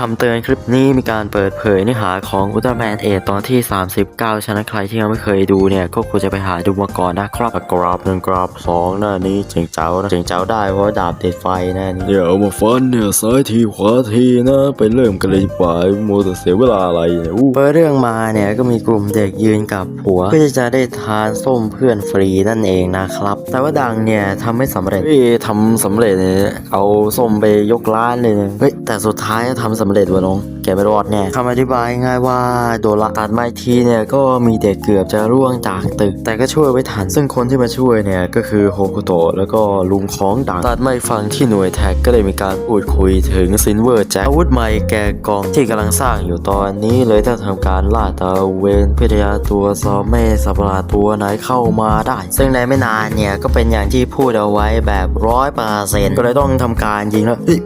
คำเตือนคลิปนี้มีการเปิดเผยเนื้อหาของอุลตร้าแมนเอตอนที่ 39ฉะนั้นใครที่ยังไม่เคยดูเนี่ย ก็ควรจะไปหาดูมาก่อนนะครับกราบหนึ่งกราบสองหน้านี้เจ๋งเจ้านะเจ๋งเจ้าได้เพราะว่าดาบติดไฟหน้านี้เดี๋ยวเอามาฟันเนี่ยซ้ายทีขวาทีนะไปเริ่มกันเลยดีกว่าโมวแต่เสียเวลาอะไรเนี่ยอู้เปิดเรื่องมาเนี่ยก็มีกลุ่มเด็กยืนกับผัวเพื่อที่จะได้ทานส้มเพื่อนฟรีนั่นเองนะครับ แต่ว่าดังเนี่ยทำไม่สำเร็จเฮ้ยทำสำเร็จเนี่ยเอาส้มไปยกร้านเลยนะเฮ้ยแต่สุดท้ายทำสำเร็จวะน้องแกไม่รอดแน่คำอธิบายง่ายว่าโดนละตัดไม้ทีเนี่ยก็มีเด็กเกือบจะร่วงจากตึก แต่ก็ช่วยไว้ทัน ซึ่งคนที่มาช่วยเนี่ยก็คือโฮคุโตะแล้วก็ลุงของดังตัดไม้ฟังที่หน่วยแท็กก็เลยมีการพูดคุยถึงซินเวอร์แจ็คอาวุธใหม่แกกองที่กำลังสร้างอยู่ตอนนี้เลยถ้าทำการล่าตระเวนเพื่อที่จะตัวซอมเม่สัตว์ประหลาดตัวไหนเข้ามาได้ ซึ่งในไม่นานเนี่ยก็เป็นอย่างที่พูดเอาไว้แบบร้อยเปอร์เซ็นต์ก็เลยต้องทำการยิงแล้วเฮ้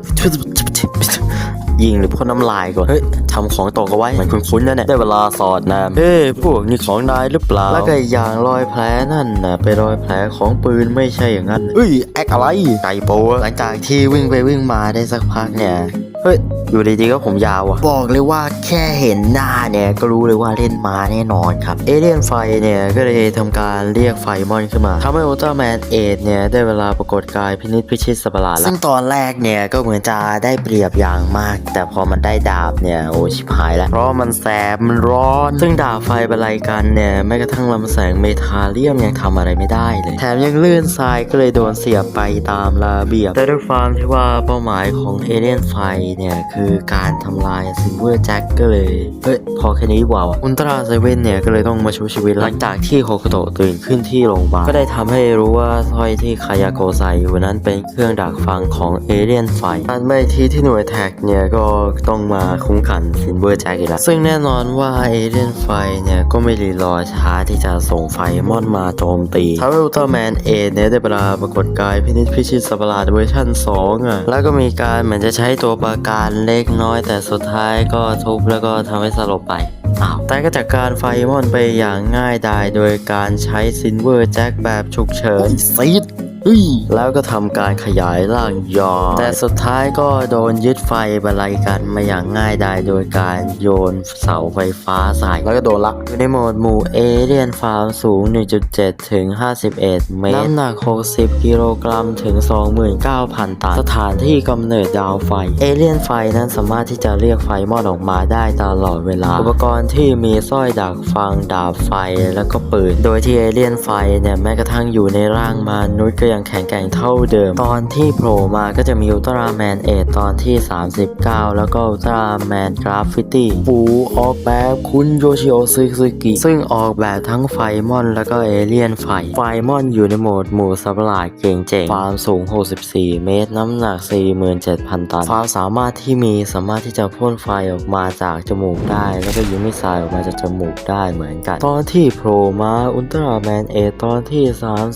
ยยิงหรือพ่นน้ำลายก่อน เฮ้ยทำของตกเอาไว้เหมือนคุ้นๆนะเนี่ยได้เวลาสอดน้ำเฮ้ยพวกนี้ของนายหรือเปล่า แล้วก็อีกอย่างรอยแผลนั่นน่ะเป็นรอยแผลของปืนไม่ใช่อย่างนั้นเฮ้ยแอคอะไรไก่โปหลังจากที่วิ่งไปวิ่งมาได้สักพักเนี่ยเฮ้ย อยู่ดีๆก็ผมยาวอะบอกเลยว่าแค่เห็นหน้าเนี่ยก็รู้เลยว่าเล่นมาแน่นอนครับ เอเลียนไฟเนี่ยก็เลยทำการเรียกไฟมอนขึ้นมาทำให้อุลตร้าแมนเอทเนี่ยได้เวลาปรากฏกายพินิจพิชิตสัตว์ประหลาดแล้วซึ่งตอนแรกเนี่ยก็เหมือนจะได้เปรียบอย่างมาก แต่พอมันได้ดาบเนี่ยโอ้ชิบหายแล้ว เพราะมันแสบมันร้อน ซึ่งดาบไฟบรรลัยกันเนี่ยแม้กระทั่งลำแสงเมทาเลียมยังทำอะไรไม่ได้เลย แถมยังลื่นทรายก็เลยโดนเสียบไปตามระเบียบแต่ด้วยความที่ว่าเป้าหมายของเอเลียนไฟเนี่ยคือการทำลายซิลเวอร์แจ็คก็เลยเฮ้ยพอแค่นี้ว่าวะอุลตร้าเซเว่นเนี่ยก็เลยต้องมาชูชีวิตหลังจากที่โฮโคโตตื่นขึ้นที่โรงพยาบาลก็ได้ทำให้รู้ว่าสร้อยที่คายาโกใส่อยู่นั้นเป็นเครื่องดักฟังของเอเลียนไฟอันไม่ที่ที่หน่วยแท็กเนี่ยก็ต้องมาคุ้มกันซิลเวอร์แจ็คอีกแล้วซึ่งแน่นอนว่าเอเลียนไฟเนี่ยก็ไม่รีรอช้าที่จะส่งไฟมอนมาโจมตีทำให้อุลตร้าแมนเอเนี่ยได้เวลาปรากฏกายพินิจพิชิตสัประหลาดเวอร์ชัน2อะแล้วก็มีการเหมือนจะใช้ตัวประกันเล็กน้อย แต่สุดท้ายก็ทุบแล้วก็ทำให้สลบไปอ้าวแต่ก็จากการไฟมอนไปอย่างง่ายดายโดยการใช้ซินเวอร์แจ็คแบบฉุกเฉินซีดเฮ้ย แล้วก็ทำการขยายร่างยอดแต่สุดท้ายก็โดนยึดไฟบรรลัยกันมาอย่างง่ายดายโดยการโยนเสาไฟฟ้าใส่แล้วก็โดนละอยู่ในโหมดหมู่เอเลียนฟาร์มสูง 1.7 ถึง 51 เมตร น้ำหนัก 60 กิโลกรัมถึง 29,000 ตัน สถานที่กำเนิดดาวไฟ เอเลียนไฟนั้นสามารถที่จะเรียกไฟมอดออกมาได้ตลอดเวลา อุปกรณ์ที่มีสร้อยดักฟังดาบไฟแล้วก็ปืน โดยที่เอเลียนไฟเนี่ยแม้กระทั่งอยู่ในร่างมนุษย์ก็ยังแข็งแกร่งเท่าเดิม ตอนที่โผล่มาก็จะมีอุลตร้าแมนเอตอนที่ 39 แล้วก็อุลตร้าแมนกราฟฟิตี้ปูออกแบบคุณโยชิโอซึซึกิซึ่งออกแบบทั้งไฟมอน แล้วก็เอเลียนไฟ ไฟมอนอยู่ในโหมดหมู่สัตว์ประหลาดเก่งเจ๋งความสูง 64 เมตร น้ำหนัก 47,000 ตัน ความสามารถที่มีสามารถที่จะพ่นไฟออกมาจากจมูกได้ แล้วก็ยิงมิสไซล์ออกมาจากจมูกได้เหมือนกัน ตอนที่โผล่มาอุลตร้าแมนเอตอนที่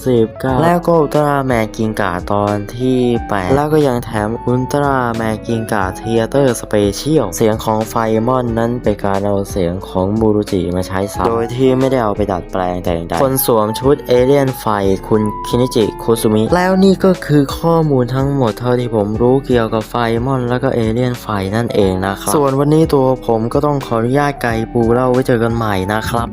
39 แล้วก็อุลตร้าราแมนกิงกาตอนที่8แล้วก็ยังแถมอุลตร้าแมนกิงกาเทเตอร์สเปเชียลเสียงของไฟมอนนั้นเป็นการเอาเสียงของบูรุจิมาใช้ซ้ำโดยที่ไม่ได้เอาไปดัดแปลงแต่อย่างใดคนสวมชุดเอเลียนไฟคุณคินิจิคุซุมิแล้วนี่ก็คือข้อมูลทั้งหมดเท่าที่ผมรู้เกี่ยวกับไฟมอน แล้วก็เอเลียนไฟนั่นเองนะครับส่วนวันนี้ตัวผมก็ต้องขออนุญาตไกปูเล่าไว้เจอกันใหม่นะครับ